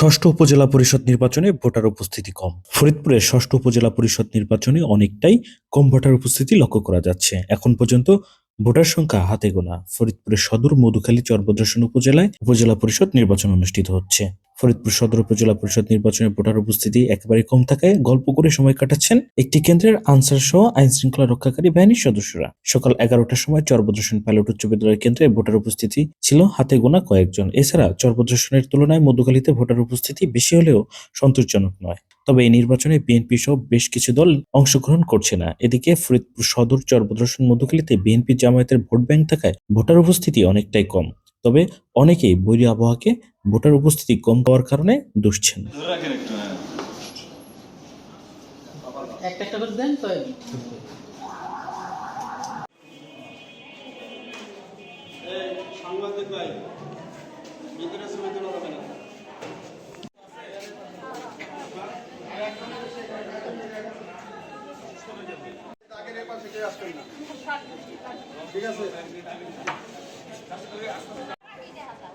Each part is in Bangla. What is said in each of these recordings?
ষষ্ঠ উপজেলা পরিষদ নির্বাচনে ভোটার উপস্থিতি কম। ফরিদপুরের ষষ্ঠ উপজেলা পরিষদ নির্বাচনে অনেকটাই কম ভোটার উপস্থিতি লক্ষ্য করা যাচ্ছে। এখন পর্যন্ত ভোটার সংখ্যা হাতে গোনা। ফরিদপুরের সদর মধুখালী চরভদ্রাসন উপজেলায় উপজেলা পরিষদ নির্বাচন অনুষ্ঠিত হচ্ছে। ফরিদপুর সদর উপজেলা পরিষদ নির্বাচনে ভোটার উপস্থিতি একেবারে কম থাকায় গল্প করে সময় কাটাচ্ছেন একটি কেন্দ্রের আনসার সহ আইন শৃঙ্খলা রক্ষাকারী বাহিনীর সদস্যরা। সকাল এগারোটার সময় চরভদ্রাসন পাইলট উচ্চ বিদ্যালয় কেন্দ্রে ভোটার উপস্থিতি ছিল হাতে গোনা কয়েকজন। এছাড়া চরভদ্রাসনের তুলনায় মধুখালীতে ভোটার উপস্থিতি বেশি হলেও সন্তোষজনক নয়। তবে এই নির্বাচনে বিএনপি সহ বেশ কিছু দল অংশগ্রহণ করছে না। এদিকে ফরিদপুর সদর চরভদ্রাসন মধুখালীতে বিএনপি জামায়াতের ভোট ব্যাংক থাকায় ভোটার উপস্থিতি অনেকটাই কম। তবে অনেকেই বৈরী আবহাওয়াকে ভোটার উপস্থিতি কম পাওয়ার কারণে দুষছেন। ধরে রাখেন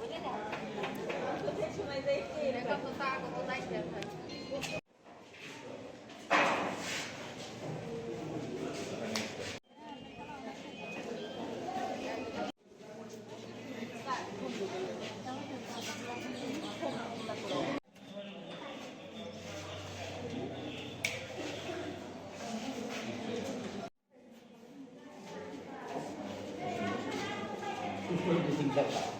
একটু হ্যাঁ একটা একটা করে দেন তো সাংবাদিক ভাই ভিতরে ছবি তোলা যাবে না ঠিক আছে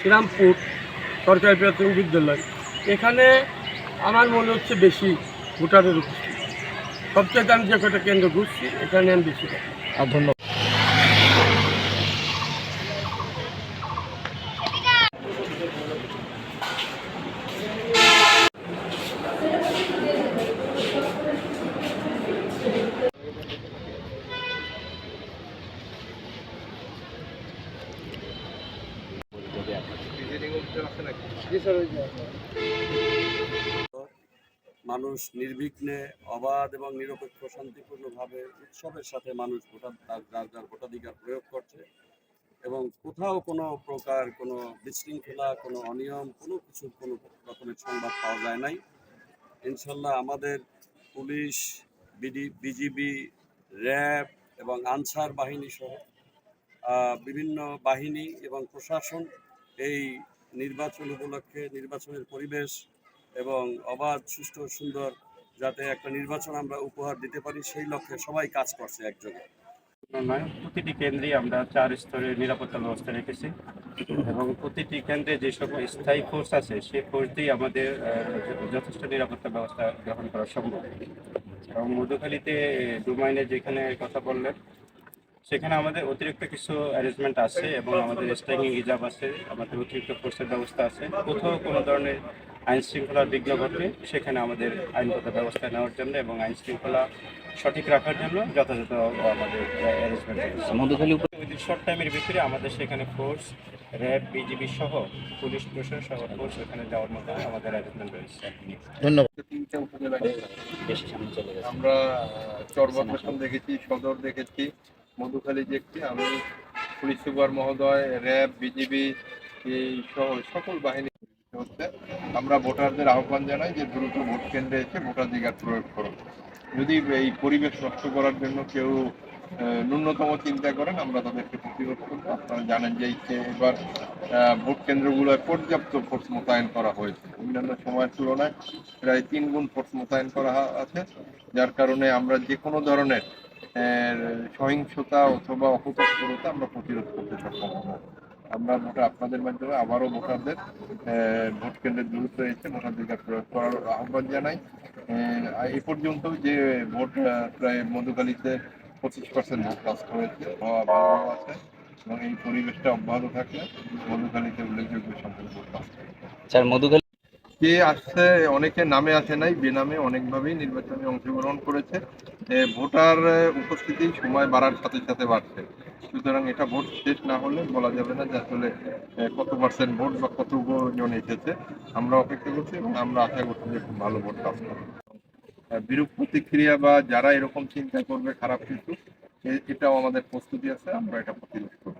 শ্রীরামপুর সরকারি প্রাথমিক বিদ্যালয়। এখানে আমার মনে হচ্ছে বেশি ভোটারের উপস্থিত। সবচেয়ে আমি যে কটা কেন্দ্র ঘুরছি, এখানে আমি বেশি ধন্যবাদ। মানুষ নির্বিঘ্নে, অবাধ এবং নিরপেক্ষ, শান্তিপূর্ণভাবে উৎসবের সাথে মানুষ ভোটার যার যার ভোটাধিকার প্রয়োগ করছে এবং কোথাও কোনো প্রকার কোনো বিশৃঙ্খলা, কোনো অনিয়ম, কোনো কিছু, কোনো রকমের সংবাদ পাওয়া যায় নাই। ইনশাল্লাহ আমাদের পুলিশ, বিডি, বিজিবি, র্যাব এবং আনসার বাহিনী সহ বিভিন্ন বাহিনী এবং প্রশাসন এই নির্বাচন উপলক্ষে নির্বাচনের পরিবেশ এবং অবাধ, সুষ্ঠু, সুন্দর যাতে একটা নির্বাচন আমরা উপহার দিতে পারি, সেই লক্ষ্যে সবাই কাজ করছে একযোগে। নয়, প্রতিটি কেন্দ্রে আমরা চার স্তরের নিরাপত্তা ব্যবস্থা রেখেছি এবং প্রতিটি কেন্দ্রে যে সকল স্থায়ী ফোর্স আছে সেই ফোর্স দিয়ে আমাদের যথেষ্ট নিরাপত্তা ব্যবস্থা গ্রহণ করা সম্ভব। এবং মধুখালীতে, ডোমাইনে যেখানে কথা বললেন সেখানে আমাদের অতিরিক্ত কিছু অ্যারেঞ্জমেন্ট আছে এবং আমাদের স্ট্রাইকিং রিজার্ভ আছে আমাদের অতিরিক্ত ফোর্সের ব্যবস্থা আছে। কোথাও কোনো ধরনের আইন শৃঙ্খলার বিঘ্ন ঘটলে সেখানে আমাদের আইনগত ব্যবস্থা নেওয়ার জন্য এবং আইন শৃঙ্খলা সঠিক রাখার জন্য যথাযথ আমাদের অ্যারেঞ্জমেন্ট মধুখালী শর্ট টাইমের ভিতরে আমাদের সেখানে ফোর্স র্যাব বিজিবি সহ পুলিশ প্রশাসন সহ ফোর্স ওখানে যাওয়ার মতো আমাদের অ্যারেঞ্জমেন্ট রয়েছে। তিনটা উপজেলায় আমরা চরবর্ষণ দেখেছি সদর দেখেছি। মধুখালী দেখছি আমি পুলিশ সুপার মহোদয়, র্যাব, বিজিবি, এই সহ সকল বাহিনী হচ্ছে। আমরা ভোটারদের আহ্বান জানাই যে দ্রুত ভোট কেন্দ্রে এসে ভোটাধিকার প্রয়োগ করুন। যদি এই পরিবেশ নষ্ট করার জন্য কেউ ন্যূনতম চিন্তা করেন, আমরা তাদেরকে প্রতিরোধ করব। আপনারা জানেন যে এবার ভোট কেন্দ্রগুলোয় পর্যাপ্ত ফোর্স মোতায়েন করা হয়েছে। অন্যান্য সময়ের তুলনায় প্রায় তিন গুণ ফোর্স মোতায়েন করা আছে। যার কারণে আমরা যে কোনো ধরনের সহিংসতা অথবা অপতৎপরতা আমরা প্রতিরোধ করতে সক্ষম হব। আমরা ভোটার আপনাদের মাধ্যমে আবারও ভোটারদের ভোট কেন্দ্রে দ্রুত এসে ভোটাধিকার প্রয়োগ করার আহ্বান জানাই। এ পর্যন্ত যে ভোট প্রায় মধুকালীতে পঁচিশ পার্সেন্ট ভোট কাস্ট হয়েছে, হওয়া ভালো আছে এবং এই পরিবেশটা অব্যাহত থাকলে মধুকালীতে উল্লেখযোগ্য সংখ্যক ভোট কাস্ট হবে স্যার মধুখালী কে আসছে অনেকে নামে আসে নাই বেনামে অনেকভাবেই নির্বাচনে অংশগ্রহণ করেছে। ভোটার উপস্থিতি সময় বাড়ার সাথে সাথে বাড়ছে। সুতরাং এটা ভোট শেষ না হলে বলা যাবে না যে আসলে কত পার্সেন্ট ভোট বা কত জন এসেছে। আমরা অপেক্ষা করছি এবং আমরা আশা করছি যে খুব ভালো ভোট পাবো আহ, বিরূপ প্রতিক্রিয়া বা যারা এরকম চিন্তা করবে খারাপ কিছু এটাও আমাদের প্রস্তুতি আছে আমরা এটা প্রতিরোধ করব।